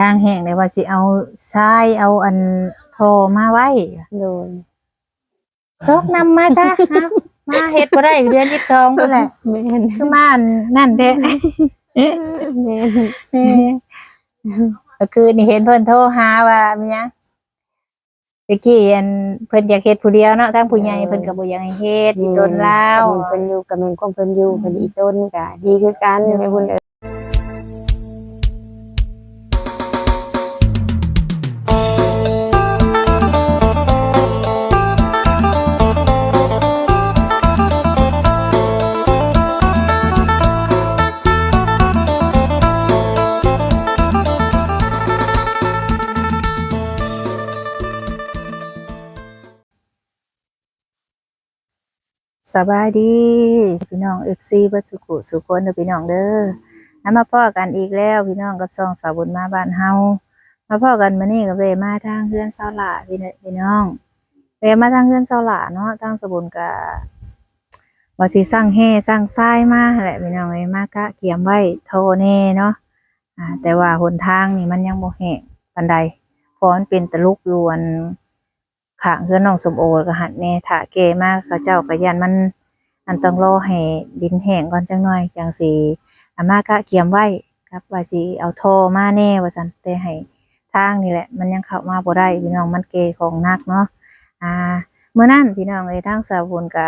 ทางแห้งเลยว่าสิเอาทรายเอาอันโทรมาไว้โดยตกนำมาซะนะมาเฮ็ดบ่ได้เดือน12พุ่นแหละแม่นคือมาอันนั่นแท้แม่นเออก็คือนี่เห็นเพิ่นโทรหาว่ามีหยังตะกี้อันเพิ่นอยากเฮ็ดผู้เดียวเนาะทางผู้ใหญ่เพิ่นก็บ่อยากให้เฮ็ดอีต้นลาวเพิ่นอยู่กับแม่นความเพิ่นอยู่เพิ่นอีต้นก็ดีคือกันแม่บุญเอ้ย สบายดี พี่น้อง FC เบัดสุขุสุขคนเด้อพี่น้องเด้อนำมาพ้อกันอีกแล้ว พี่น้องกับซองสาวบุญมาบ้านเฮามาพ้อกันมื้อนี้ก็เวมาทางเฮือนเซาหลาพี่น้องพี่น้องเวมาทางเฮือนเซาหลาเนาะทางสบุญก็ว่าสิสร้างแห่สร้างทรายมาแหละพี่น้องเอ้มากะเกียมไว้โทแน่เนาะอ่าแต่ว่าหนทางนี่มันยังบ่แหงปานใดพราะมันเป็นตะลุกยู่อัน ข้างเฮือนน้องสมโอก็หัดแน่ถาเกมากเขาเจ้าก็ยันมันอันต้องรอให้ดินแห้งก่อนจังหน่อยจังสิอาม่าก็เกียมไว้ครับว่าสิเอาโทอมาแน่ว่าซั่นแต่ให้ทางนี่แหละ มันยังเข้ามาบ่ได้พี่น้องมันเกของนักเนาะอ่าเมื่อนั้นพี่น้องเอ้ยทางสาวบุญก็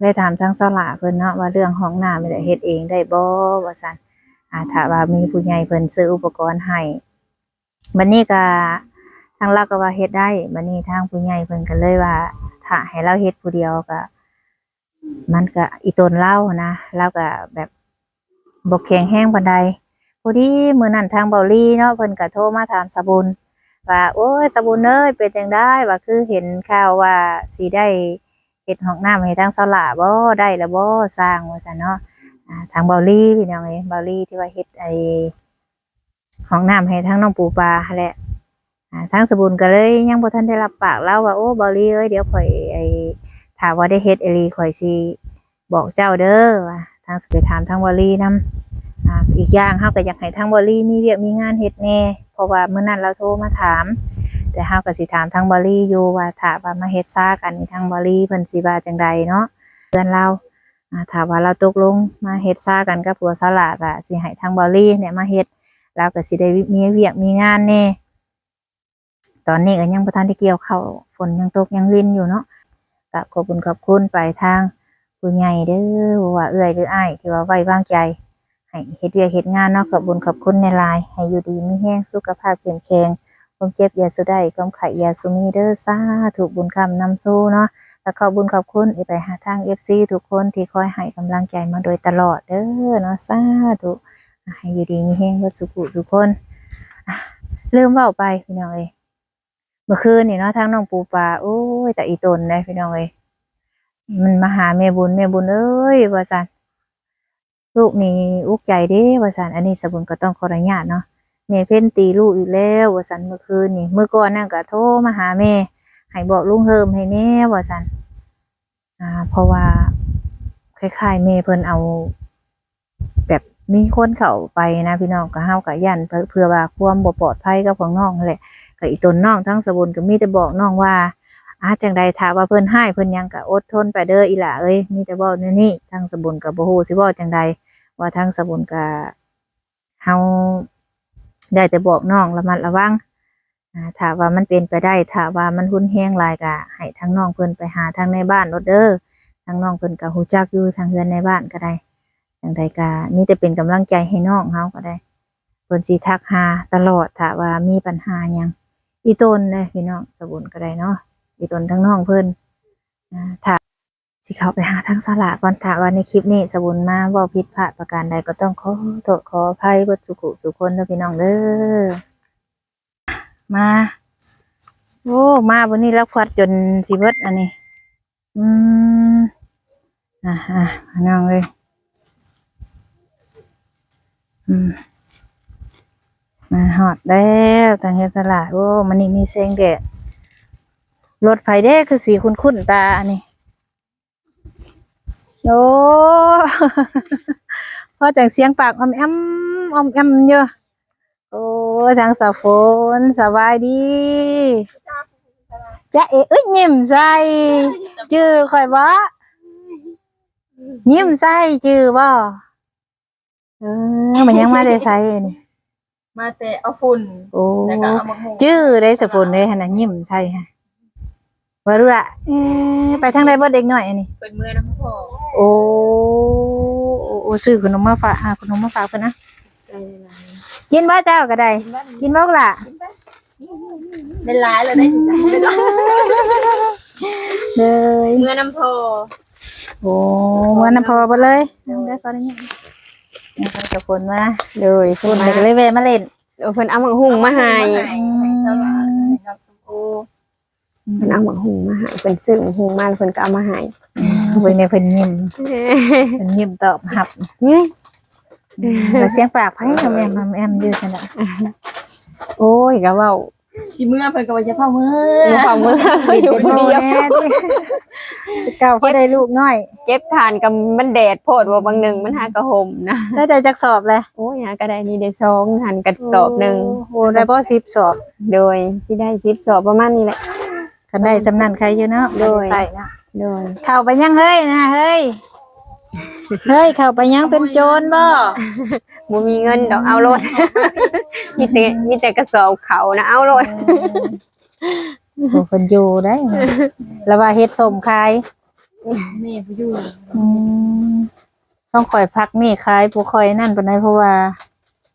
ได้ถามทางสลาเพิ่นเนาะว่าเรื่องห้องน้ำนี่แหละเฮ็ดเองได้บ่ว่าซั่นอ่าถ้าว่ามีผู้ใหญ่เพิ่นซื้ออุปกรณ์ให้บัดนี้ก็างเราก็ว่าเฮ็ดได้บัดนี้ทางผู้ใหญ่เพิ่นก็เลยว่าถ้าให้เราเฮ็ดผู้เดียวก็ มันก็อีตนเล่านะเราก็แบบบ่แข็งแห้งปานใดพอดีมื้อนั้นทางเบาลี่เนาะเพิ่นก็โทรมาถามสบุญว่าโอ้ยสบุญเอ้ยเป็นจังได๋ว่าคือเห็นข่าวว่าสิได้เฮ็ดห้องน้ำให้ทางสลาบ่ได้แล้วบ่สร้างว่าซั่นเนาะอ่าทางเบาลี่พี่น้องเอ้ยเบาลี่ที่ว่าเฮ็ดไอ้ห้องน้ำให้ทางน้องปูปลาแหละ ทางสบุญก็เลยยังบ่ทันได้รับปากเล่าว่าโอ้บอลี่เอ้ยเดี๋ยวข่อยไอ้ถามว่าได้เฮ็ดเอหลีข่อยสิบอกเจ้าเด้อว่าทางสิไปถามทางบอลี่นํอ่าอีกอย่างเฮาก็อยากให้ทางบอลี่มีเวียกมีงานเฮ็ดแน่เพราะว่ามื้อนั้นเราโทรมาถาม แต่เฮาก็สิถามทางบอลี่อยู่ว่าถ้าว่ามาเฮ็ดซ่ากันนี่ทางบอลี่เพิ่นสิว่าจังใดเนาะเพื่อนเราอ่าถ้าว่าเราตกลงมาเฮ็ดซ่ากันกับผัวสลาก็สิให้ทางบอลี่เนี่ยมาเฮ็ดเราก็สิได้มีเวียกมีงานแน่ ตอนนี้ก็ยังประทานได้เกี่ยวเข้าฝนยังตกยังรินอยู่เนาะก็ขอบคุณขอบคุณไปทางผู้ใหญ่เด้อว่าเอื้อยหรืออ้ายที่ว่าไว้วางใจให้เฮ็ดเวียกเฮ็ดงานเนาะขอบคุณขอบคุณในลายให้อยู่ดีมีแห้งสุขภาพเข้มแข็งความเจ็บยาสุดได้ความไข้ยาสุมีเด้อสาธุบุญคำนำสู้เนาะแล้วขอบคุญขอบคุณไปหาทาง FC ทุกคนที่คอยให้กำลังใจมาโดยตลอดเด้อเนาะสาธุให้อยู่ดีมีแห้งเบิดสุขุสุขคนอะลืมเว้าไปพี่น้องเอ้ เมื่อคืนนี่เนาะทางน้องปูปลาโอ้ยแต่อีตนได้พี่น้องเอ้ยมันมาหาแม่บุญแม่บุญเอ้ยว่าสันลูกนี่อุกใจเด้ว่าสันอันนี้สบุญก็ต้องขออนุญาตเนาะแม่เพ่นตีลูกอีกแล้วว่าสันเมื่อคืนนี่เมื่อก่อนนั่นก็โทรมาหาแม่ให้บอกลุงเฮิมให้แน่ว่าสันอ่า เพราะว่าคล้ายๆแม่เพิ่นเอา แบบมีคนเข้าไปนะพี่น้องก็เฮาก็ยันเพื่อว่าความบ่ปลอดภัยกับของน้องแหละ ก็อีตนน้องทั้งสบุญก็มีแต่บอกน้องว่าอาจังใดถ้าว่าเพิ่นให้เพิ่นยังก็อดทนไปเด้ออีหล่าเอ้ยมีแต่เว้าแนวนี้ทั้งสบุญก็บ่ฮู้สิเว้าจังใดว่าทั้งสบุญก็เฮาได้แต่บอกน้องระมัดระวังอ่าถ้าว่ามันเป็นไปได้ถ้าว่ามันรุนแรงลายก็ให้ทั้งน้องเพิ่นไปหาทางในบ้านรถเด้อทางน้องเพิ่นก็ฮู้จักอยู่ทางเฮือนในบ้านก็ได้จังใดก็มีแต่เป็นกำลังใจให้น้องเฮาก็ได้เพิ่นสิทักหาตลอดถ้าว่ามีปัญหายัง อีต้นเลยพี่น้องสบุญก็ได้เนาะอีต้นทั้งน้องเพิ่นอ่าถ้าสิเข้าไปหาทางสละก่อนถ้าว่าในคลิปนี้สบุญมาเว่าผิดพลาดประการใดก็ต้องขอโทษขออภัยเบิดสุขุสุคนเด้อพี่น้องเด้อมาโอ้มาวันนี้แล้วควัดจนสิเบิดอันนี้ อืมอ่าอ่าพี่น้องเลยอืม มาหอดแล้วทางเฮดสลาดโอ้มันนี่มีแสงแดดรถไฟเด้คือสีคุ้นๆตาอันนี้โอ้พอจากเสียงปากอมแอมอมแอมเยอะโอ้ทางสาวฝนสบายดีจะเอ้ยยิ้มใส่จื้อข่อยบ่ยิ้มใส่จื้อบ่เออมันยังมาได้ใส่นี่ มาแต่เอาฝุ่นโอ้แล้วก็เอามาหุงจื้อได้สาวฝนเลยหั่นน่ะยิ้มใส่ฮะว่ารู้ละเอ๊ะไปทางใดบ่เด็กน้อยอันนี้ เป็นเมื่อน้ำพอโอ้โอ้โอ้ซื้อขนมมาฝากหาขนมมาฝากเพิ่นนะกินบ่เจ้าก็ได้กินบ่ล่ะ ได้ร้ายเลยได้ได้ร้ายเลย เมื่อน้ำพอโอ้วันน้ำพอบ่เลยได้ก่อนนี้ นะคะกับคนมาเลยคเพิ่นนมาก็เลยแวะมาเล่นเออเพิ่นเอาหมักหุ่งมาให้ให้ให้สลาให้น้ำส้มโอเพิ่นเอาหมักหุ่งมาให้เพิ่นซื้อหมักหุ่งมาแล้วเพิ่นก็เอามาให้เพิ่นเนี่ยเพิ่นยิ้มเพิ่นยิ้มตอบรับนี่แล้วเสียงปากไผทำแอมทำแอมอยู่ซั่นน่ะโอ้ยก็เว้า สิเมื่อเพิ่นก็ว่าจะเข้าเมื่อมือเปล่ามือเป็นอยู่เป็นคนโมเดียว แน่ที่เก่าพอได้ลูกน้อย เก็บทานกับมันแดดโพดว่าบางหนึงมันหากระห่มนะได้ได้จักสอบเลยโอ้ยหากระได้นี่ได้ซองหันกระสอบหนึงโอ้ได้บ่10สอบโดยสิได้10สอบประมาณนี้แหละคันได้สำนันใครอยู่เนาะโดย ใส่เนาะโดยเข้าไปยังเฮ้ยนะเฮ้ย เฮ้ยเข้าไปยังเป็นโจรบ่บ่มีเงินดอกเอาโลดมีแต่มีแต่กระสอบเขานะเอาโลดโอ้คนอยู่ได้แล้วว่าเฮ็ดสมขายแม่ผู้อยู่อืมต้องคอยพักนี่ขายผู้คอยนั่นปานใดเพราะว่า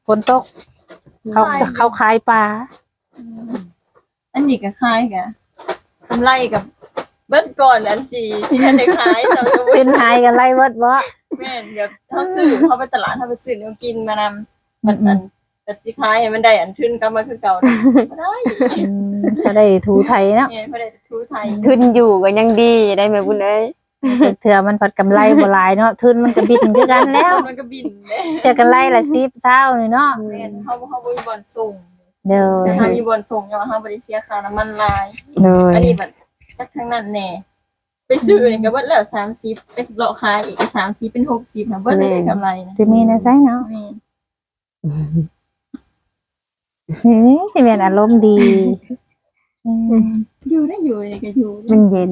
ฝนตกเขาเขาขายปลาอันนี้ก็คล้ายกันกำไรกับ เบิ้ลก่อนอันสี่ที่ท่านได้ขายเราจะเป็นหายกันไล่เวิดบ่แม่นเดี๋ยวเขาซื้อเขาไปตลาดเขาไปซื้อเนื้อกินมานำมันอันแต่สิขายให้มันได้อันทึนกลับมาคือเก่าบ่ได้อืมก็ได้ถูไทยเนาะแม่นบ่ได้ทูไทยทุนอยู่ก็ยังดีได้แม่บุญเอ้ยเถื่อมันผัดกำไรบ่หลายเนาะทุนมันก็บินคือกันแล้วมันก็บินเด้เถื่อกำไรละ10เช้านี่เนาะแม่นเขาเขาบ่มีบ่อนส่งเด้อแต่ถ้ามีบ่อนส่งเนี่ยเขาบ่ได้เสียค่าน้ำมันหลายเด้ออันนี้แบบ จักทั้งนั้นแน่ไปซื้อนี่ก็เบิดแล้ว30ไปเลาะขายอีก30เป็น60นะเบิดได้กำไรนะจะมีในไสเนาะแม่นเฮ้ยสิแม่นอารมณ์ดีอืมอยู่ได้อยู่นี่ก็อยู่มันเย็น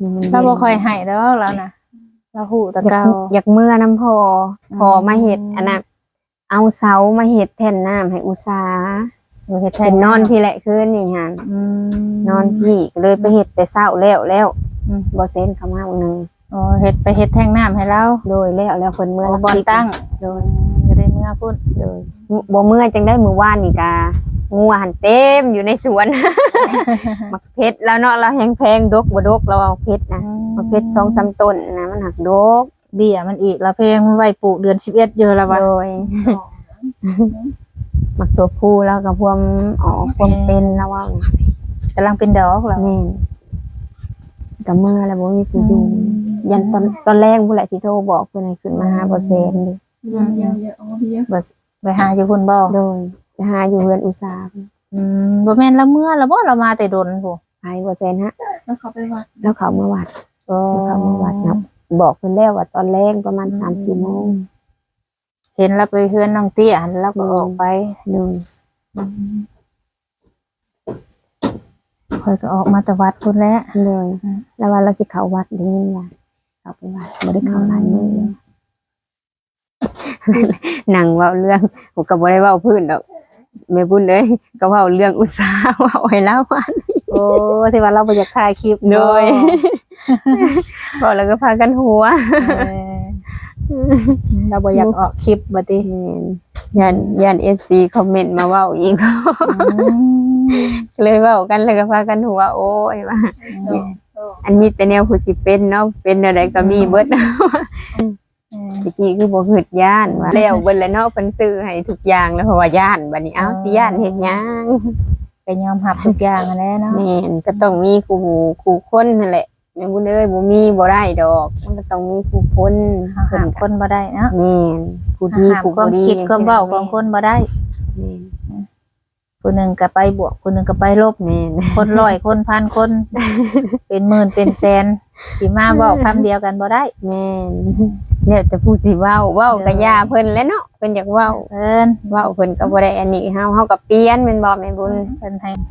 มันย็นเราบ่ค่อยให้ดอกแล้วนะเราหูแตะอยาเกากอยากเมื่อน้ำพอ พอมาเห็ดอืมอันน่ะเอาเสามาเห็ดแทนน้ำให้อุตสาห์บ่ เฮ็ดแทเป็นนนอนพี่แหละคืนนี่ฮะอืมนอนพี่ก็เลยไปเห็ดแต่เศร้าแล้วแล้วอืมบอเซนเขามาวันหนึงอ๋อเฮ็ดไปเฮ็ดแท่งน้ำให้เราโดยแล้วแล้วคนเมื่อโอ้รักบอลสิกตั้งโดยก็ได้เมื่อพุ่นโดยบ่เมื่อจังได้มือว่านนี่กางูหันเต็มอยู่ในสวน มักเพชรแล้วเนาะเราแหงแพงดกบ่ดกเราเอาเพชรนะมักเพชรสองสามต้นนะมันหักดกเบี้ยมันอีกแล้วเพลงมันไว้ปลูกเดือน11เยอะแล้ววะโดย มักตัวผู้แล้วกับพวมออกพวมเป็นแล้วว่ากำลังเป็นดอกแล้วแม่นก็เมื่อแล้วบ่มีผู้อยู่อืมยันตอนตอนแรกผู้แหละสิโทรบอกเพิ่นให้ขึ้นมาหาบ่เซนเด้เยอะเยอะเยอะเอามาเยอะบ่ไปหาอยู่พุ่นบ่โดยไปหาอยู่เฮือนอุตสาหอืมบ่แม่นละเมื่อละบ่เรามาแต่ดนพุไปบ่เซนฮะ แล้วเขาไปวัด แล้วเขาเมื่อวัดโอ้แล้วเขาเมื่อวัดเนาะบอกเพิ่นแล้วว่าตอนแรกประมาณ3-4โมง เห็นเราไปเฮือนน้องเตี้ยหันแล้วก็ออกไปโดยค่อยก็ออกมาแต่วัดพุ่นแล้วโดยอืมแล้วว่าเราสิเข้าวัดได้ยินว่าเข้าไปวัดบ่ได้เข้าหลายมื้อเลยนั่งเว้าเรื่องผมก็บ่ได้เว้าพื้นดอกแม่บุญเอ้ยก็เว้าเรื่องอุตสาหเว้าให้แล้วว่าโอ้ที่ว่าเราบ่อยากถ่ายคลิปโดยบ่บอกแล้วก็พากันหัว เออเราบ่อยากออกคลิปบัดนี้ยันยันเอฟซีคอมเมนต์มาเว่าอีกเลยเว่ากันเลยก็พากันหัวโอ้ยว่าอันมีแต่แนวผู้สิเป็นเนาะเป็นอะไรก็มีเบิดตะกี้คือบ่หึดย่านว่าแล้วเบิดแล้วเนาะเพิ่นซื้อให้ทุกอย่างแล้วเพราะว่าย่านบัดนี้เอ้าสิย่านเฮ็ดหยังก็ยอมรับทุกอย่างนั่นแหละเนาะแม่นก็ต้องมีครูครูคนนั่นแหละ แม่บุญเอ้ยบ่มีบ่ได้ดอก มันก็ต้องมีครูคนห้ามคนบ่ได้เนาะแม่นผู้ดีห้ามผู้ความบ่ดีคิดความเว้าของคนบ่ได้แม่นผู้หนึงก็ไปบวกผู้หนึงก็ไปลบ แม่นคนร้อยคนพันคน เป็นหมื่นเป็นแสนสิมาเว้าคำเดียวกันบ่ได้ แม่นเนี่ยแต่ผู้สิเว้าเว้าก็ย่าเพิ่นแหล้วเนาะเพิ่นอยากเว้าเพิ่นเว้าเพิ่นก็บ่ได้อันนี้เฮาเฮาก็เปลี่ยนแม่นบ่แม่บุญเพิ่นให้บ่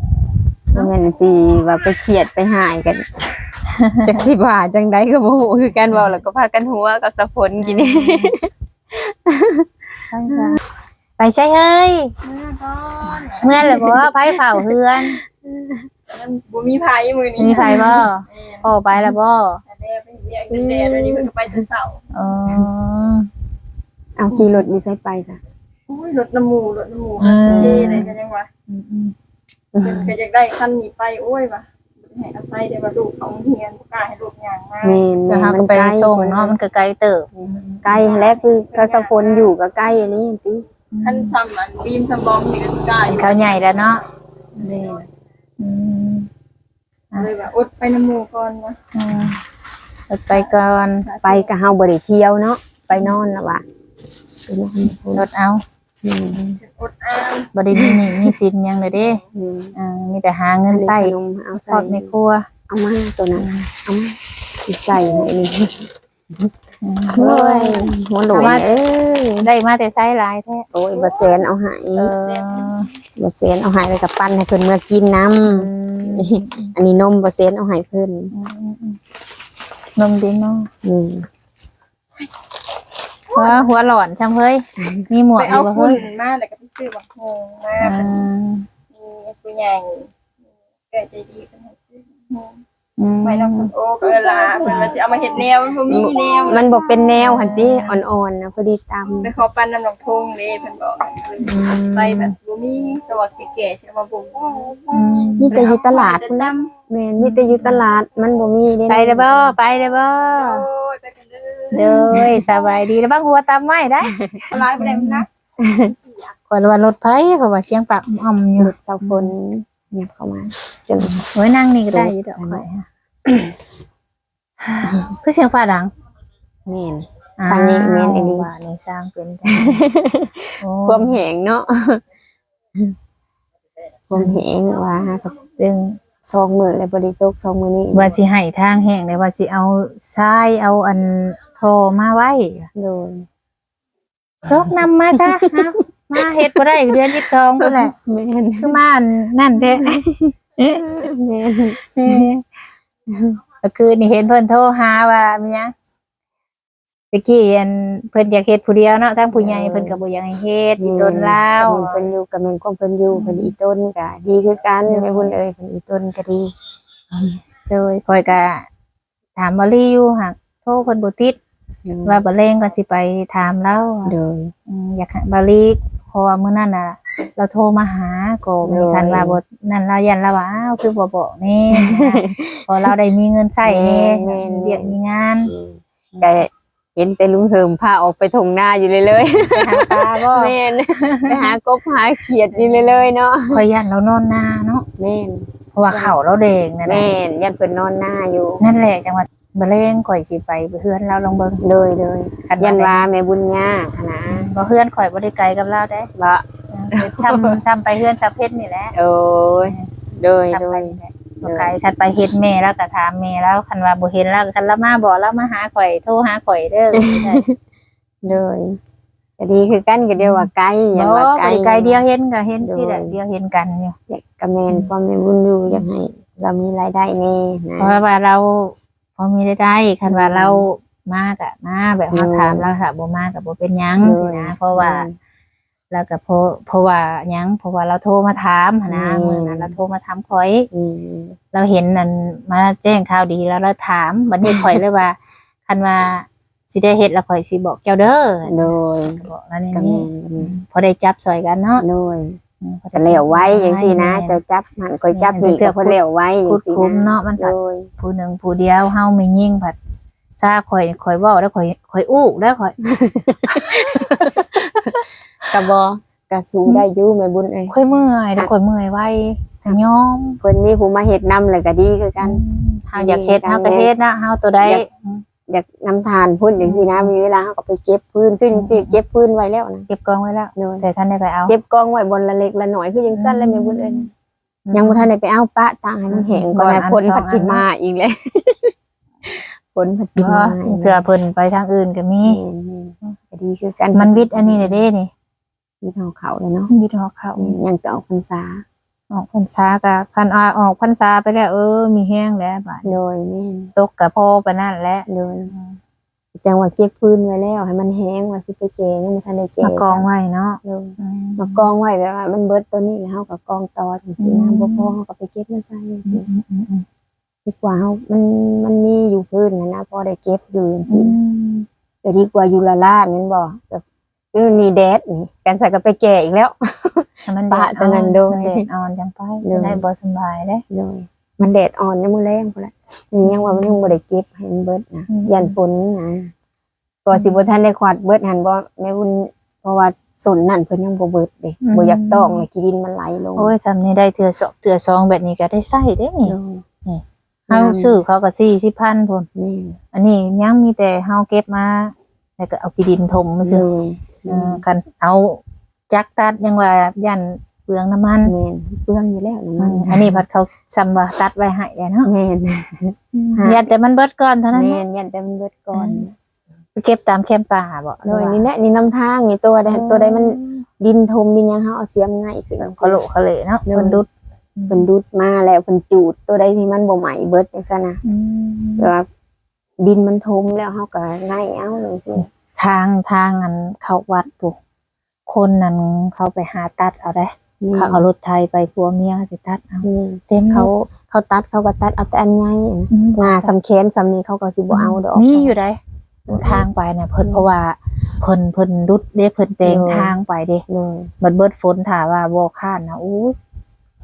แม่นสิว่าไปเครียดไปหายกัน จักสิว่าจังไดก็บ่ฮู้คือกันเว้าแล้วก็พากันหัวกับสะพนกินนี่ไปค่ะไปใช่เฮ้ยเมื่อก่อนเมื่อเลยบอกว่าไผเผาเฮือนมันบ่มีไผมือนี้มีไผบ่แม่นพ่อไปแล้วบ่แต่แดดไปเรียกเป็นแดดวันนี้เพิ่นก็ไปแต่เช้าอ๋อเอาขี่รถอยู่ไสไปจ้ะโอ้ยรถน้ำหมูรถน้ำหมูก็สิเท่เลยกันยังวะอืมอืม เพิ่นก็อยากได้คันนี้ไปโอ้ยว่ะให้อภัยได้ว่าลูกเอาเฮียนบ่กล้าให้ลูกย่างมาแม่นจะแม่หานก็มันไปไกลส่งเนาะมันก็ไกลเติบไกลแลคือก็สะพนอยู่ก็ใกล้อันนี้ติคันซ้ำอันบีมซ้ำบอมนี่ก็สิกล้าอยู่เขาใหญ่แล้วเนาะแม่นอืมอะเลยว่าอดไปน้ำหมูก่อนนะอืมไปก่อนไปก็เฮาบ่ได้เที่ยวเนาะไปนอนแล้วว่ะไปนอนรถเอา อืมอดอ่านบ่ได้มีหนี้มีสินหยังเลยเด้อืมอ่ามีแต่หาเงินใช้ขมเอาครอบในใส่ครัวเอามาตัวนั้นเอามาสิใส่ในนี้อืมโอ้ยหัวหลวยเอ้ยได้มาแต่ไซส์หลายแท้โอ้ยบ่แสนเอาใหายเออบ่แสนเอาใหายเลยกับปั้นให้เพิ่นเมื่อกินน้ำอันนี้นมบ่แสนเอาใหายเพิ่นนมดินเนาะอืม หัวหัวหลอนจังเฮ้ยมีหมวไปกอเอายู่บ่คุเฮ้ณยมาแล้วก็ไปซื้อบักโงมาอ่าเป็นมีผู้ใหญ่เกิดใจดีกันให้ซื้อบักโงอืมไม่น้องสมโอก็เวลาเพิ่นว่าสิเอามาเฮ็ดแนวมันบ่มีแนวมันบ่เป็นแนวหั่นติอ่อนๆนะพอดีตำไปขอปั้นน้ำหนองทงเด้เพิ่นบอกไปแบบบ่มีตัวแก่ๆสิเอามาบ่งอืมมีแต่อยู่ตลาดพุ่พุ่นนนะแม่นมีแต่อยู่ตลาดมันบ่มีเด้ไปเด้อบ่ไปเด้อบ่ โอ้ยไปกันเด้อ เด้อสบายดีแล้วบ้างหัวตามไม้ได้ลายบ่ได้มันนะข่อยว่ารถไผเขาว่าเสียงปากอ่อมอหยู่ยุดเสาคนเงียบเข้ามาจนโอ้ยนั่งนี่ก็ได้อยู่ดอกข่อยฮะคือเสียงฟ้าดังแม่นทางนี้แม่นอีหลีว่านี่สร้างเป็นจังโอ้ความแหงเนาะความแหงว่าเรื่องซองมือแล้วบ่ได้ตกซองมือนี้ว่าสิให้ทางแห้งเลยว่าสิเอาทรายเอาอัน โทรมาไว้โดนตกนำมาซะเอามาเฮ็ดบ่ได้อีกเดือน12พุ่นแหละแม่นคือมาอันนั่นแท้แม่นก็คือนี่เห็นเพิ่นโทรหาว่ามีหยังตะกี้อันเพิ่นอยากเฮ็ดผู้เดียวเนาะทางผู้ใหญ่เพิ่นก็บ่อยากให้เฮ็ดอีต้นลาวเพิ่นอยู่กับแม่นความเพิ่นอยู่เพิ่นอีต้นก็ดีคือกันแม่บุญเอ้ยเพิ่นอีต้นก็ดีโดยข่อยก็ถามบ่ลี่อยู่หักโทรเพิ่นบ่ติด ว่าบ่แรงก็สิไปถามแล้วโดยอืมอยากให้บ่ลี่เพราะว่ามื้อนั้นน่ะ เราโทรมาหาก็มีโดยคันว่าบ่นั่นเรายันเราว่าอ้าวคือบ่บอกแนี่พอเราได้มีเงินใช้แนี่มีเวียกมีงานก็เห็นแต่ลุงเหิมพาออกไปทงหน้าอยู่เลยเลยไปหาปลาบ่แม่นไปหากบหาเขียดอยู่เลยเลยเนาะข่อยยันเรานอนนาเนาะแม่นเพราะว่าเข่าเราแดงนั่นแหละแม่นยันเพิ่นนอนหน้าอยู่ นั่นแหละจังหวัด บะเลงข่อยสิไปเพื่อนเราลองเบิ่งเลยเลยคันยันว่าแม่บุญญาคณะบ่เพื่อนข่อยบ่ได้ไกลกับเราได้บ่ทำทำไปเพื่อนสับเพชรนี่แหละโอ้ยโดยทำโดไปยนี่แหละบ่ไกลคันไปเฮ็ดแม่แล้วก็ถามแม่แล้วคันว่าบ่เห็นแล้วคันละมาบอกแล้วมาหาข่อยโทรหาข่อยเด้อโดยก็ดีคือกันก็เดียวว่าไกลบ่ยันว่าไกลบ่ไกลเดียวเห็นก็เห็นสิแหละโดยเดียวเห็นกันอยู่อยากกระแมนความแม่บุญอยู่อยากให้เรามีรายได้แน่นะเพราะว่าเรา พอมีได้ได้คันว่าเรามากอะมาแบบมาถามเราค่ะบ่มาก็บ่เป็นหยังสินะ เพราะว่าแล้วก็เพราะเพราะว่าหยังเพราะว่าเราโทรมาถามหั้นนะอืม มื้อนั้นเราโทรมาถามข่อย อืม เราเห็นนั่นมาแจ้งข่าวดีแล้วเราถามบัดนี้ข่อยเลยว่า คันว่าสิได้เฮ็ดแล้วข่อยสิบอกเจ้าเด้อโดยบอกแล้วนี่กระแมนี่นกระแมนพอได้จับซอยกันเนาะโดยอืมพอ ก็ได้เหลวไว้อย่างสินะแม่เจ้าจับมันก็จับนี่ก็เพนเหลวไว้อพูย่าดงสิคุ้มนะเนาะมันโดผัดยผู้หนึ่งผู้เดียวเฮาไม่ยิ่งผัดซาข่อยข่อยเว้าแล้วข่อยข่อยอู้แล้วข่อยกระบอกระสูได้อยู่แม่บุญเอ้ยข่อยเมื่อยแล้วข่อยเมื่อยไว้ยอมเพิ่นมีผู้มาเฮ็ดนํเลยก็ดีคือกันเฮาอยากเฮ็ดเฮาก็เฮ็ดนะเฮาตัวใด อยากอยากนำทานพุ่นอย่างสินะมีเวลาเฮาก็ไปเก็บพื้นขึ้นสิเก็บพื้นไว้แล้วนะเก็บกองไว้แล้วโดยแต่ท่านได้ไปเอา เก็บกองไว้บนละเล็กละหน่อยคือจังซั่นเลยแม่บุญเอ้ยยังบ่ทันได้ไปเอาปะตางให้มันแห้งก่อนก่อนอันะนคนสองอันปัจจิมาอีกเลยฝนพัดกินบ่มาเถื่อเพิ่นไปทางอื่นก็มีก็ดีคือกันมันวิทย์อันนี้เด้นี่วิทย์ของเขาเลยเนาะวิทย์ฮอกเขายังจะออกพรรษา ออกพรรษาก็คันอาออกพรรษาไปแล้วเออ มีแห้งแล้วบาดโดยแม่นตกกับพ่อปานนั่นแหละโดยจังว่าเก็บฟืนไว้แล้วให้มันแห้งว่าสิไปแกงยังบ่ทันได้แกงมากองไว้เนาะโดยอืมมากองไว้แบบว่ามันเบิดตัวนี้แล้วเฮาก็กองต่อจังซี่นะอืมบ่พอเฮาก็ไปเก็บมันใส่อืมอืมอืมอืมดีกว่าเฮามันมันมีอยู่พื้นนะนะพอได้เก็บอยู่จังอืซี่นะมแต่ดีกว่าอยู่ละล่าแม่นบ่แบบ คือมันมีแดดนี่กันใส่ก็ไปแก่อีกแล้วให้มันปะแดดตอนนั้นโดนมันแดดอ่อนจังไปโดนจะได้บ่สำบายเด้เลย มันแดดอ่อนยังมือแรงพุ่นละนี่ยังว่ามันยังบ่ได้เก็บให้มันเบิดนะอืมยันฝนนะก็สิบ่ทันได้ขวัดเบิดหันบ่แม่บุญเพราะว่าสนนั่นเพิ่นยังบ่เบิดเด้บ่อยากต้องเลยขี้ดินมันไหลลงโอ้ยทำนี่ได้เถื่อสองเถื่อสองแบบนี้ก็ได้ใส่เด้นี่เลยเฮาซื้อเขาก็40,000พุ่นนี่อันนี้ยังมีแต่เฮาเก็บมาแล้วก็เอาขี้ดินถมมาเลซื้อย เออคันเอาจักตัดยังว่ายันเปลืองน้ำมันแม่นเปลืองอยู่แล้วนะอืมันมอันนี้พัดเขาซำว่าตัดไว้ให้แล้วเนาะแม่นยันแต่มันเบิดก่อนเท่านั้นแม่เนาะนยันแต่มันเบิดก่อนเก็บตามแคมป่าบ่เลยนี่แหละนี่นำทางนี่ตัวใดตัวใดมันดินทมดินหยังเฮาเอาเสียมง่ายขึ้นเขาโลเขาเลยเนาะเลยคนดุดเพิ่นดูดมาแล้วเพิ่นจูดตัวใดที่มันบ่ไหมเบิดจังซั่นนะอืมแบบว่าดินมันทมแล้วเฮาก็ง่ายเอาจังซี่ ทางทางอันเขาวัดปุ๊คนนั้นเขาไปหาตัดเอาได้เขาเอารถไทยไปพัวเมียไปตัดเอานี่เต็มเขาเขาตัดเขาก็ตัดเอาแต่อันใหญ่อะนะอืมงาสำแขนสำนี้เขาก็สิบ่เอาดอก มีอยู่ได้ทางไปเนี่ยเพิ่นเพราะว่าเพิ่นเพิ่นดุดเด้เพิ่นแปลงเออ ทางไปเด้เลยบัดเบิดฝนถาว่าบ่ค้านนะอู้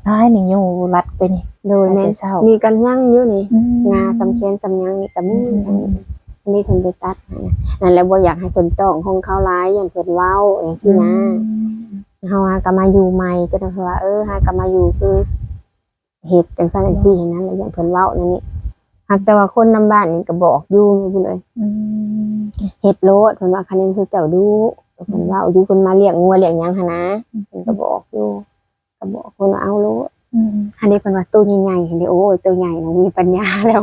ร้ายนี่อยู่รัดไปนี่ เลยแม่แต่เช้ามีกันยั่งอยู่นี่อืมงาสำแขนสำยังนี่ก็มีอืม อันนี้ เพิ่นไปตัดให้นะนั่นแหละบ่อยากให้เพิ่นต้องของเขาหลายอย่างเพิ่นเว้าอย่างซี่นะเฮาหาก็มาอยู่ใหม่ก็ได้เพราะว่าเออหาก็มาอยู่คือเฮ็ดจังซั่นจังซี่อย่างนั้นแหละอย่างเพิ่นเว้านั่นนี่หากแต่ว่าคนนำบ้านนี่ก็บอกอยู่พุ่นเลยอืมเฮ็ดโลดเพิ่นว่าคันนี้คือเจ้าดูเพิ่นว่าอยู่เพิ่นมาเลี้ยงงัวเลี้ยงหยังหั่นนะเพิ่นก็บอกอยู่ก็บอกเพิ่นว่าเอาโลด อืมอันนี้เพิ่นว่าตัวใหญ่ๆอันนี้โอ้ยตัวใหญ่นะมีปัญญาแล้ว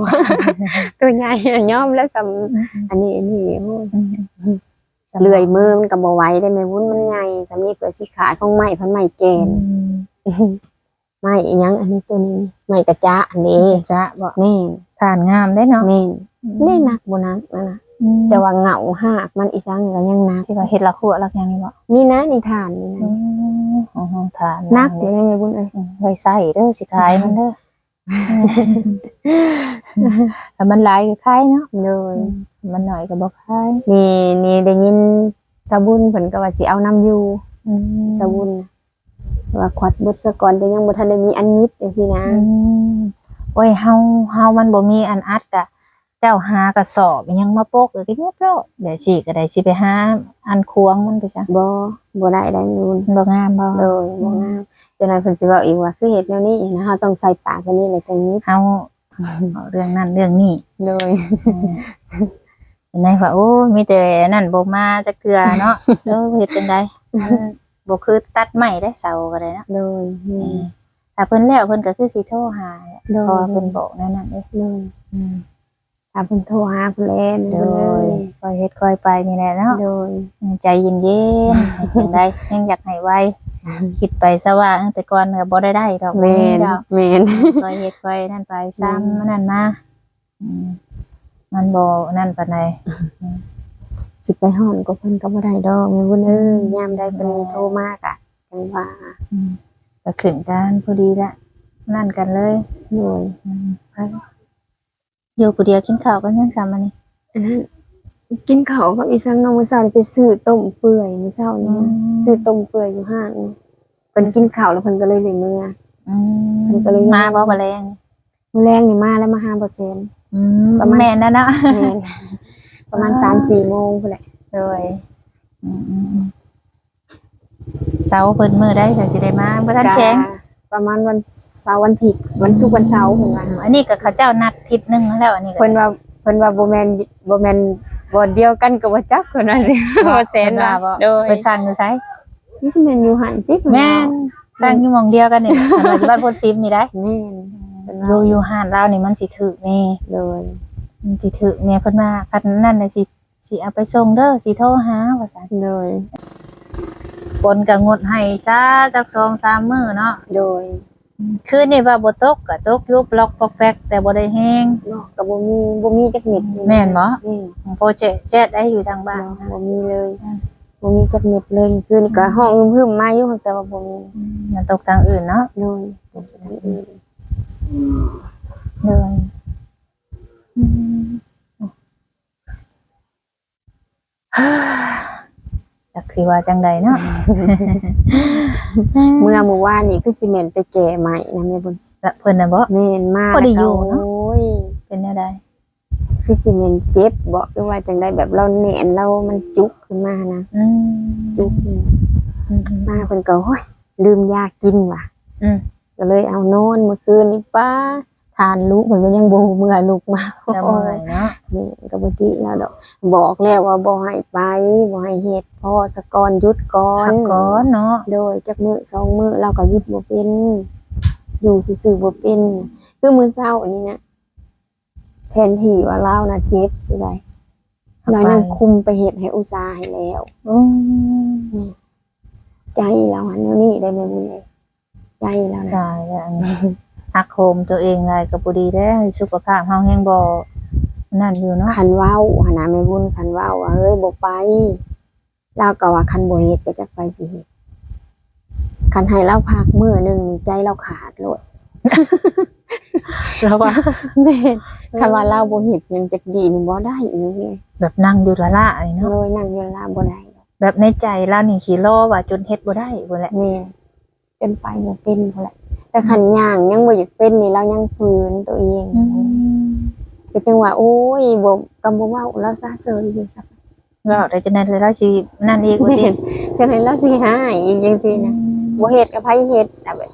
ตัวใหญ่อะยอมแล้วสำอันนี้อันนี้โอ้ยเลื่อยมือมันก็บ่ไหวได้แม่วุ้นมันใหญ่สำนี้เปิดสิขาดของไม้เพันไม้แกอืนมไม้อีหยังอันนี้ตัวนี้ไม้กระจะอันนี้จะบ่นี่ทานงามได้เนาะแม่นได้หนักบ่นักนั่นน่ะอืมแต่ว่าเหงาหากมันอีสังก็ยังหนักที่ว่าเฮ็ดละขัวลักอย่างนี้บ่นี่นะนี่ทานนี่อืนะมของห้อง ทานนักอยู่ได้แม่วุ้นเอ้ยไว้ใส่เด้อสิขายมันเด้อแต่มันหลายก็ขายเนาะเลยมันหน่อยก็บ่ขายนี่นี่ได้ยินสบุญเพิ่นก็ว่าสิเอาน้ำอยู่สบุญว่าขวัดบดซะก่อนแต่ยังบ่ทันได้มีอันยิบจังซี่นะโอ้ยเฮาเฮามันบ่มีอันอัดกะ เจ้าหากระสอบอิหยังมาโปกเลยก็เงียบแล้วเดี๋ยวสิก็ได้สิไปหาอันควงมันไปจ้ะบ่บ่ได้ได้นูนมันบ่งามบ่เลยบ่งามจังได๋เพิ่นสิเว้าอีกว่าคือเฮ็ดแนวนี้นะเฮาต้องใส่ปากกันนี่แหละจังนี้เฮาเอาเรื่องนั้นเรื่องนี้เลยเห็นไหมว่าโอ้มีแต่นั่นบ่มาจักเทื่อเนาะเออเฮ็ดจังไดมันบ่คือตัดไม้ได้เสาก็ได้เนาะเลยนี่ถ้าเพิ่นแล้วเพิ่นก็คือสิโทรหาแหละโดยเพราะว่าเพิ่นบอกแนั่นนั่นเด้เลยอืม ถ้าเพิ่นโทรหาเพิ่นแล่นโดเพิ่นเลยค่อยเฮ็ดค่อยไปนี่แหละเนาะโดย ใจเย็นๆเฮ็ดจังไดยังอยากให้ไวคิดไปซะว่าแต่ก่อนก็บ่ได้ได้ดอกแม่นดอก แม่นค่อยเฮ็ดค่อยนั่นไปซ้ำนั่นมาอืมมันบ่นั่นปานใดสิไปฮ้อนก็เพิ่นก็บ่ได้ดอกแม่บุญเอ้ยยามใดเพิ่นโทรมากอะจังว่าอืมก็ขึ้นกันพอดีละนั่นกันเลยโดย อืมไป อยู่ผู้เดียวกินข้าวกันยังซ้ำอันนี้อันนั้นกินข้าวกับอีสังน้องมื้อเช้านี่ไปซื้อต้มเปื่อยมื้อเช้านี่นะซื้อต้มเปื่อยอยู่ห้างเพิ่นกินข้าวแล้วเพิ่นก็เลยเลยเมื่อ อืมมันก็เลย มาบ่แมลงมื้อแรงนี่มาแล้วมาห้าเปอร์เซ็นต์ อืมประมาณ แม่นนะเนาะประมาณสามสี่โมงพุ่นแหละโดยอืมอืมอืมเสาร์เพิ่นมื้อได้สิสิได้มาบ่ทันแข็ง ประมาณวันเสาร์วันอาทิตย์วันศุกร์วันเสาร์เพิ่นว่าอันนี้ก็เขาเจ้านัดทิศหนึงแล้วอันนี้ก็เพิ่นว่าเพิ่นว่าบ่แม่นบ่แม่นบ่เดียวกันกับว่าจักเพิ่นว่าสิบ่แสนว่าโดยไปสร้างอยู่ไสนี่สิแม่นอยู่หันติเพิ่นแม่ว่านสร้างอยู่หม่องเดียวกันนี่ปัจจุบันพ้นซิมนี่ได้แม่นเพิ่นอยู่ว่าอยู่ห้านเรานี่มันสิถึกนี่โดยมันสิถึกเนี่ยเพิ่นมาคันนั่นน่ะสิสิเอาไปส่งเด้อสิโทรหาว่าซั่นโดย ฝนก็งดให้จ้าจัก2-3มื้อเนาะโดยคืนนี้ว่าบ่ตกก็ตกอยู่ปลอกปอกแป๊กแต่บ่ได้แห้งเนาะก็บ่มีบ่มีจักเม็ดแม่นบ่อืมของโปรเจแจ๊ดได้อยู่ทางบ้านบ่บ่มีเลยบ่มีจักเม็ดเลยคือนี่ก็ห้องอึมๆมาอยู่แต่ว่าบ่มีมันตกทางอื่นเนาะโดยตกไปทางอื่นเลยอืม จักสิว่าจังใดเนาะเมื่อเมื่อวานนี่คือสิแม่นไปแก่ใหม่นะแม่บุญละเพิ่นน่ะบ่แม่นมากบ่ได้อยู่เนาะโอ้ยเป็นแนวใดคือสิแม่นเจ็บบ่หรือว่าจังไดแบบเราแน่นเรามันจุกขึ้นมานะอืมจุกนี่อืมอืมมาเพิ่นก็โอ้ยลืมยากินว่ะอืมก็เลยเอานอนเมื่อคืนนี้ป้า ทานลูกเพิ่นก็ยังบ่เมื่อยลูกมาจะเมื่อยเนาะนี่ก็บ่ติแล้วดอก บอกแล้วว่าบ่ให้ไปบ่ให้เฮ็ดพ่อสะก่อนหยุดก่อพันกก่อนเนาะโดยจักมื้อสองมื้อเราก็หยุดบ่เป็นอยู่ซื่อๆบ่เป็นคือมื้อเช้าอันนี้นะแทนที่ว่าเราน่ะเจ็บอยู่ไดเรายังคุมไปเฮ็ดให้อุตสาห์ให้แล้ว อืมใจเราอันนี้ได้แม่บุญเลยใจเรานะได้แล้วอันนี้ หักโหมตัวเองหลายก็บ่ดีแล้วให้สุขภาพเฮาแฮงบ่นั่นอยู่เนาะคันเว้าหนนะแม่บุญคันเว้าว่าเฮ้ยบ่ไปเราก็ว่าคันบ่เฮ็ดก็จักไปสิเฮ็ดคันให้เราพักมื้อหนึงนี่ใจเราขาดโลดแล้วว่าแม่นคันว่าเราบ่เฮ็ดหยังจักดีนี่บ่ได้อีกเลยแบบนั่งอยู่ละละนี่เนาะเลยนั่งอยู่ลาบ่ได้แบบในใจเรานี่สิรอว่าจนเฮ็ดบ่ได้บ่แหละแม่นจนไปบ่เป็นพุ่นแหละ แต่คันย่างยังบ่อยากเป็นนี่เรายังฝืนตัวเองก็จังว่าโอ้ยบ่กำบ่เว้าเราซะเซยอยู่ซักว่าได้จังได๋เลยเราสินั่นอีกว่าติจังได๋เราสิหายอีกจังซี่นะบ่เฮ็ดกับไผเฮ็ดอะแบบ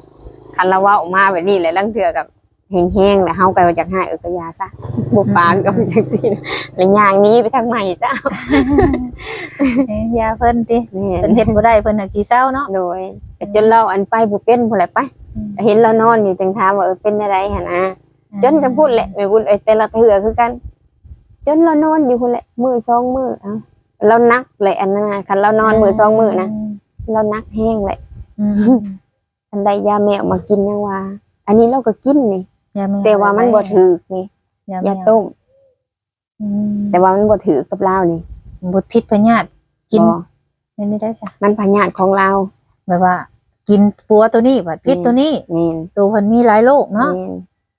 คันเราเว้ามาแบบนี้แหละลังเทื่อกับ แห้งๆแล้วเฮาก็ว่าจักหายเออก็อยาซะบ่ปากกับจังซี่นะแล้วย่างหนี้ไปทางใหม่ซะเอ้ยอย่าเพิ่นติแม่เพิ่นเฮ็ดบ่ได้เพิ่นน่ะขี้เศร้าเนาะโดยแต่จนเราอันไปบ่เป็นพุ่นแหละไปเห็นเรานอนอยู่จังถามว่าเออเป็นอะไรหั่นนะจนจะพูดแหละแม่บุญเอ้ยแต่ละเทื่อคือกัน จนเรานอนอยู่พุ่นแหละมื้อสองมื้อเอ้าเรานักแหละอันนั้นน่ะคันเรานอนมื้อสองมื้อนะเรานักแห้งแหละอืมคันได้ยาแมวมากินยังว่า อันนี้เราก็กินนี่ ยาแมวแต่ว่ามันบ่ถือกนี่ยาแมยาวต้มอืมแต่ว่ามันบ่ถือกับเรานี่บ่พิษพญาติกินบ่นี่นี่ได้ซะมันพยาธิของเราแบบว่า กินปัวตัวนี้บัดพิษตัวนี้แม่นตัวเพิ่นมีหลายโรคเนาะแม่น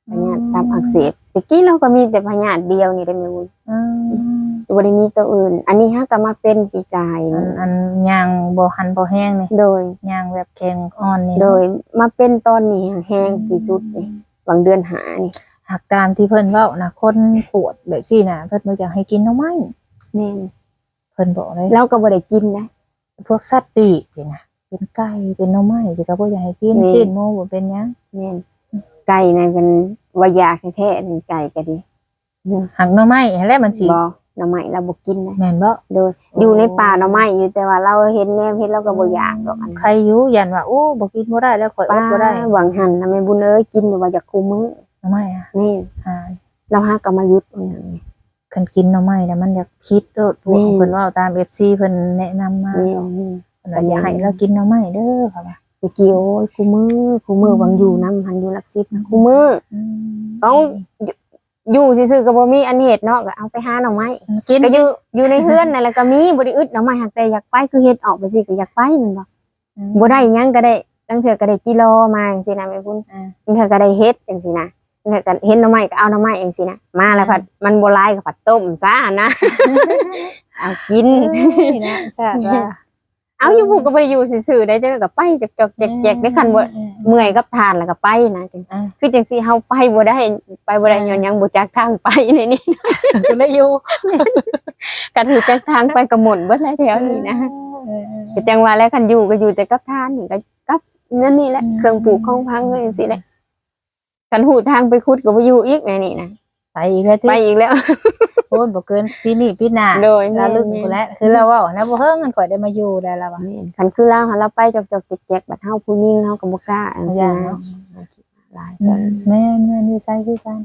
พยาธิตับอักเสบตะกี้เราก็มีแต่พยาธิเดียวนี่ได้ไหมบุญอืมบ่ได้มีตัวอื่น อันนี้ฮะก็มาเป็นปีกายอันนี่อันย่างบ่หันบ่แห้งนี่โดยย่างแบบแข็งอ่อนนี่เนาะโดยมาเป็นตอนนี้แห้งที่สุดนี่ บางเดือนหานี่หากตามที่เพิ่นเว้านะคนปวดแบบซี่น่ะเพิ่นบ่อยากให้กินหน่อไม้แม่นเพิ่นบอกเลยเราก็บ่ได้กินนะพวกสัตว์ปีกสินะเป็นไก่เป็นหน่อไม้สิก็บ่อยากให้กินนี่สิ้นหมูบ่เป็นหยังแม่นไก่นั่นเป็นว่ายากแท้ๆนี่ไก่ก็ดีหักหน่อไม้แหละมันสิบ่ หน่อไม้เราบ่กินนะแม่นบ่โดยอยู่ในป่าหน่อไม้อยู่แต่ว่าเราเห็นแนมเห็นเราก็บ่อยากดอกอันนั้นใครอยู่ยันว่าโอ้บ่กินบ่ได้แล้วข่อยอป้าดบ่ได้หวังหันนะแม่บุญเอ้ยกินอยู่ว่าอยากคุมื้อหน่อไม้อะนี่อ่าเราหากรรมยุทธ์อันนั้นนี่คันกินหน่อไม้แล้วมันอยากพิษโดดพวกนี่เพิ่นเว้าตาม FC เพิ่นแนะนำมานี่เพิ่นว่าอย่าให้เรากินหน่อไม้เด้อค่ะว่าตะกี้โอ้ยคุมื้อคุมื้อหวังอยู่นำหันอยู่หลักสิบนะคุมื้ออืมต้อง อยู่ซื่อๆก็บ่มีอันเฮ็ดเนาะก็เอาไปหาหน่อไม้กินก็อยู่อยู่ในเฮือนนั่นแหละก็มีบ่ได้อึดหน่อไม้หักแต่อยากไปคือเฮ็ดออกไปสิก็อยากไปแมันบ่บ่ได้หยังก็ได้ลังเทื่อก็ได้กิโลมาจังซี่นะแม่บุญอ่าบางเทื่อก็ได้เฮ็ดจังซี่นะบางเทื่อก็เห็นหน่อไม้ก็เอาหน่อไม้จังซี่นะมาแล้วผัดมันบ่หลายก็ผัดต้มซะนะเอากินเอ้ยนะทราบว่า เอาอยู่พูกก็บ่ได้อยู่ซื่อๆได้จังก็ไปจอกๆแจกๆได้คันบ่เมื่อยกับทานแล้วก็ไปนะจังอ่า คือจังซี่เฮาไปบ่ได้ไปบ่ได้ย้อนหยังบ่จักทางไปในนี้ก็เลยอยู่กันหูจักทางไปก็หม่นเบิดแล้วแถวนี้นะเออก็จังว่าแล้วคันอยู่ก็อยู่แต่กับทานนี่ก็กับนั่นนี่แหละอืม เครื่องปลูกของพังก็จังซี่แหละคันหูทางไปขุดก็บ่อยู่อีกในนี่นะไปอีกแล้วที่ไปอีกแล้ว โอ้ยบ่เกินปีนี้ปีหน้าโดยเราลึกกูแล้วคือเราเว่าแล้วบ่เฮิงกันข่อยได้มาอยู่ได้แล้วว่ะแม่นคันคือเราหาเราไปจอกๆแจกๆบัดเฮาผู้หญิงเฮาก็บ่กล้าจังซี่ย่านนะเนาะหลายอืเกิน มแม่นแม่นนี่ใส่คือกัน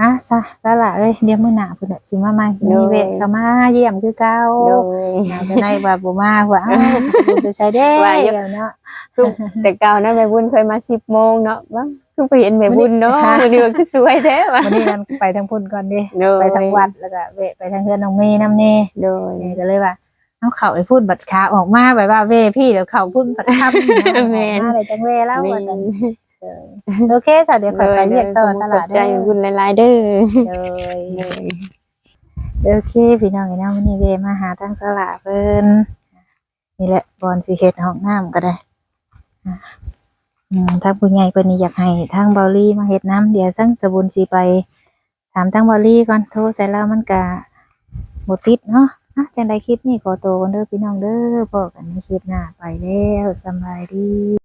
อะซะก็ละเอ้ยเดี๋ยวมื้อหน้าพุ่นน่ะสิมาใหม่มีเวะเข้ามาเยี่ยมคือเก่า โดยน่าจะได้ว่าบ่มาว่าเอ้าสิไปใส่เด้ว่าอยู่ แล้วเนาะแต่เก่านะแม่บุญเคยมา10โมงเนาะว่า คือไปเห็นแม่บุญเนาะค่ะวันนี้ก็คือสวยแท้ว่ะวันนี้มันไปทางพุ่นก่อนเด้โดยไปทางวัดแล้วก็เวะไปทางเฮือนน้องเมย์น้ำเน่โดยนี่ก็เลยว่าเอาเข้าไอ้พูดบัดขาออกมาแบบว่าเวพี่เดี๋ยวเข้าพุ่นบัดค่ำแม่นมาเลยจังเวแล้วแม่ว่าซั่นโอเคสะเดี๋ยวขอยไปเรียกต่อสลัดใจเด้อบุญหลายๆเด้อเลยโดยโอเคพี่น้องไอ้น้องวันนี้เวมาหาทางสลัดเพิ่นนี่แหละบอลสิเฮ็ดห้องน้ำก็ได้ อืมทางผู้ใหญ่เพิ่นนี่อยากให้ทางเบาลี่มาเฮ็ดน้ำเดี๋ยวซังสบุญสิไปถามทางเบาลี่ก่อนโทรใส่แล้วมันกะบ่ติดเนาะอะจังไดคลิปนี้ขอตัวกันเด้อพี่น้องเด้อพบกันในคลิปหน้าไปแล้วสำบายดี